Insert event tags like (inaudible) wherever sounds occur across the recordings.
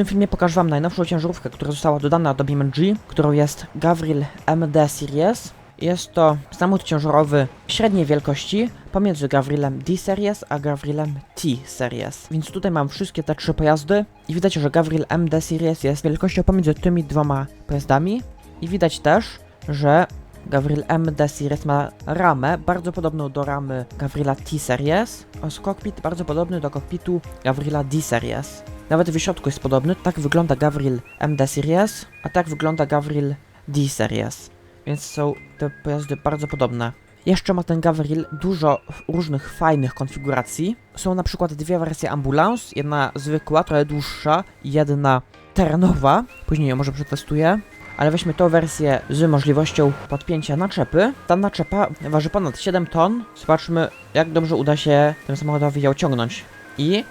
tym filmie pokażę wam najnowszą ciężarówkę, która została dodana do BeamNG, którą jest Gavril MD Series. Jest to samochód ciężarowy średniej wielkości pomiędzy Gavrilem D Series a Gavrilem T Series. Więc tutaj mam wszystkie te trzy pojazdy i widać, że Gavril MD Series jest wielkością pomiędzy tymi dwoma pojazdami. I widać też, że Gavril MD Series ma ramę bardzo podobną do ramy Gavrila T Series oraz kokpit bardzo podobny do kokpitu Gavrila D Series. Nawet w środku jest podobny, tak wygląda Gavril MD Series, a tak wygląda Gavril D Series. Więc są te pojazdy bardzo podobne. Jeszcze ma ten Gavril dużo różnych fajnych konfiguracji. Są na przykład dwie wersje ambulans, jedna zwykła, trochę dłuższa jedna terenowa. Później ją może przetestuję. Ale weźmy tą wersję z możliwością podpięcia naczepy. Ta naczepa waży ponad 7 ton. Zobaczmy, jak dobrze uda się tym samochodowi ją ciągnąć. I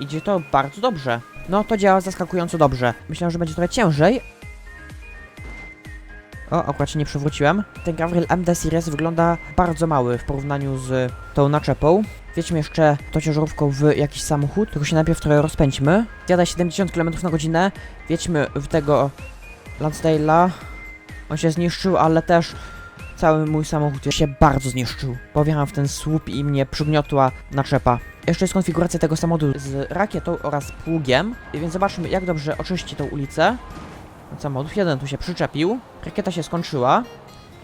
idzie to bardzo dobrze. No, to działa zaskakująco dobrze. Myślałem, że będzie trochę ciężej. O, akurat się nie przewróciłem. Ten Gavril MD Series wygląda bardzo mały w porównaniu z tą naczepą. Wiedźmy jeszcze tą ciężarówką w jakiś samochód, tylko się najpierw trochę rozpędźmy. Jada 70 km na godzinę. Wiedźmy w tego Lansdale'a. On się zniszczył, ale też cały mój samochód się bardzo zniszczył. Powjechałem w ten słup i mnie przygniotła naczepa. Jeszcze jest konfiguracja tego samochodu z rakietą oraz pługiem, więc zobaczmy jak dobrze oczyści tą ulicę. Samochód, jeden tu się przyczepił, rakieta się skończyła.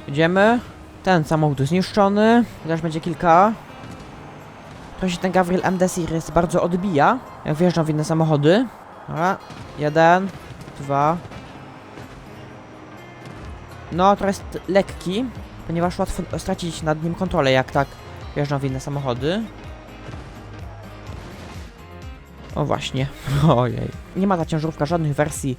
Idziemy. Ten samochód zniszczony, też będzie kilka. To się ten Gavril MD Series bardzo odbija, jak wjeżdżam w inne samochody. Dobra, jeden, dwa, no, to jest lekki, ponieważ łatwo stracić nad nim kontrolę, jak tak wjeżdżam w inne samochody. O właśnie, (laughs) ojej. Nie ma ta ciężarówka żadnych wersji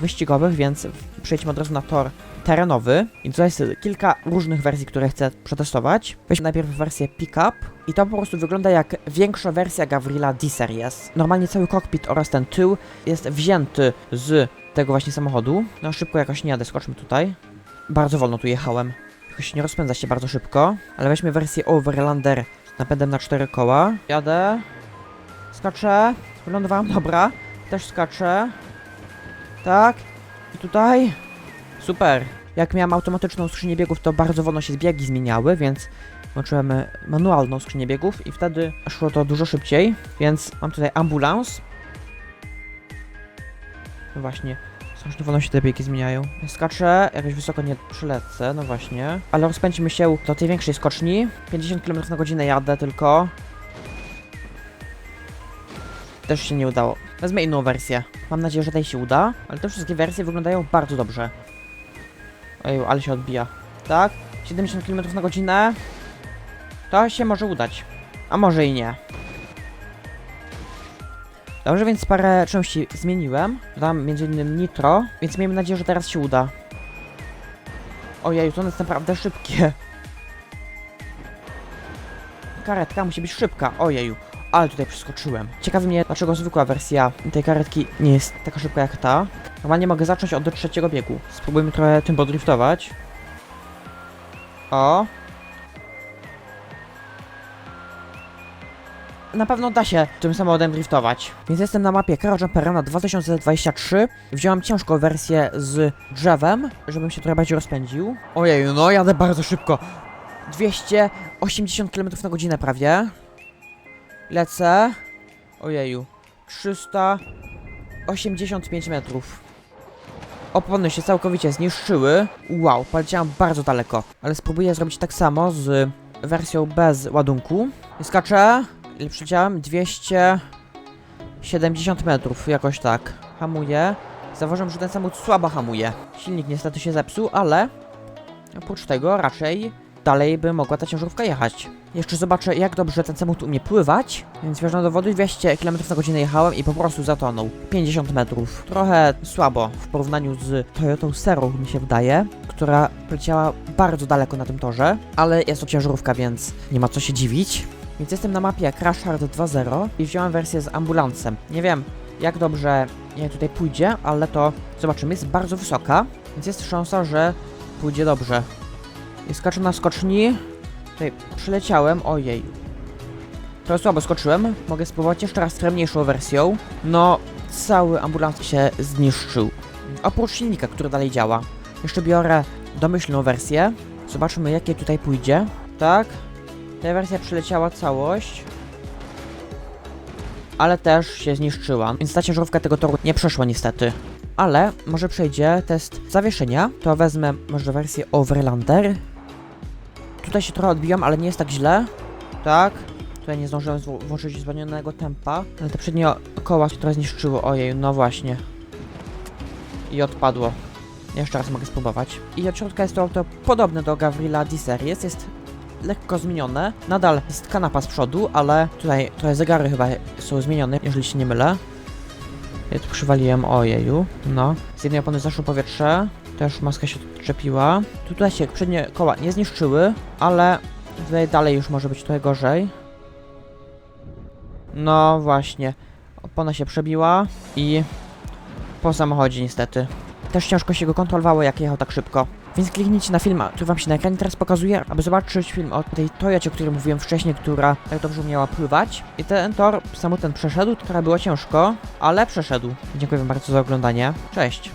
wyścigowych, więc przejdźmy od razu na tor terenowy. I tutaj jest kilka różnych wersji, które chcę przetestować. Weźmy najpierw wersję pickup i to po prostu wygląda jak większa wersja Gavrila D-Series. Normalnie cały kokpit oraz ten tył jest wzięty z tego właśnie samochodu. No szybko jakoś nie jadę, skoczmy tutaj. Bardzo wolno tu jechałem. Jakoś nie rozpędza się bardzo szybko. Ale weźmy wersję Overlander napędem na cztery koła. Jadę. Skaczę. Wylądowałem, dobra. Też skaczę. Tak. I tutaj. Super. Jak miałem automatyczną skrzynię biegów, to bardzo wolno się biegi zmieniały, więc włączyłem e, manualną skrzynię biegów i wtedy szło to dużo szybciej. Więc mam tutaj ambulans. No właśnie. Strasznie wolno się te biegi zmieniają. Skaczę, jakoś wysoko nie przylecę, no właśnie. Ale rozpędzimy się do tej większej skoczni. 50 km na godzinę jadę tylko. Też się nie udało. Wezmę inną wersję. Mam nadzieję, że tej się uda. Ale te wszystkie wersje wyglądają bardzo dobrze. Ojeju, ale się odbija. Tak? 70 km na godzinę. To się może udać. A może i nie. Dobrze, więc parę części zmieniłem. Dodam m.in. nitro, więc miejmy nadzieję, że teraz się uda. Ojej, to jest naprawdę szybkie. Karetka musi być szybka, ojeju. Ale tutaj przeskoczyłem. Ciekawi mnie, dlaczego zwykła wersja tej karetki nie jest taka szybka jak ta. Normalnie mogę zacząć od trzeciego biegu. Spróbujmy trochę tym podriftować. O, na pewno da się tym samochodem driftować. Więc jestem na mapie Car Jumpera na 2023. Wziąłem ciężką wersję z drzewem, żebym się trochę bardziej rozpędził. Ojeju, no jadę bardzo szybko. 280 km na godzinę prawie. Lecę. Ojeju. 385 metrów. Opony się całkowicie zniszczyły. Wow, poleciałem bardzo daleko. Ale spróbuję zrobić tak samo z wersją bez ładunku. Skaczę. Ile przeciąłem? 270 metrów, jakoś tak. Hamuję. Zauważyłem, że ten samochód słabo hamuje. Silnik niestety się zepsuł, ale oprócz tego raczej dalej by mogła ta ciężarówka jechać. Jeszcze zobaczę, jak dobrze ten samochód umie pływać. Więc wjeżdżam do wody, 200 km na godzinę jechałem i po prostu zatonął. 50 metrów. Trochę słabo w porównaniu z Toyotą Serą, mi się wydaje, która leciała bardzo daleko na tym torze, ale jest to ciężarówka, więc nie ma co się dziwić. Więc jestem na mapie Crash Hard 2.0 i wziąłem wersję z ambulansem. Nie wiem, jak dobrze tutaj pójdzie, ale to zobaczymy. Jest bardzo wysoka, więc jest szansa, że pójdzie dobrze. I skaczę na skoczni. Tutaj przyleciałem, ojej. Trochę słabo skoczyłem. Mogę spróbować jeszcze raz z mniejszą wersją. No, cały ambulans się zniszczył. Oprócz silnika, który dalej działa. Jeszcze biorę domyślną wersję. Zobaczymy jakie tutaj pójdzie. Tak. Ta wersja przeleciała całość. Ale też się zniszczyła. Więc ta ciężarówka tego toru nie przeszła niestety. Ale może przejdzie test zawieszenia. To wezmę może wersję Overlander. Tutaj się trochę odbijam, ale nie jest tak źle. Tak. Tutaj nie zdążyłem włączyć zwolnionego tempa. Ale te przednie koła się trochę zniszczyły. Ojej, no właśnie. I odpadło. Jeszcze raz mogę spróbować. I od środka jest to auto podobne do Gavrila D-Series. Jest lekko zmienione. Nadal jest kanapa z przodu, ale tutaj trochę zegary chyba są zmienione, jeżeli się nie mylę. Ja tu przywaliłem, ojeju, no. Z jednej opony zaszło powietrze, też maska się odczepiła. Tutaj się przednie koła nie zniszczyły, ale tutaj dalej już może być trochę gorzej. No właśnie, opona się przebiła i po samochodzie niestety. Też ciężko się go kontrolowało, jak jechał tak szybko. Więc kliknijcie na film, który wam się na ekranie teraz pokazuje, aby zobaczyć film o tej Toyocie, o której mówiłem wcześniej, która tak dobrze umiała pływać. I ten tor, samo ten przeszedł, trochę było ciężko, ale przeszedł. Dziękuję wam bardzo za oglądanie. Cześć!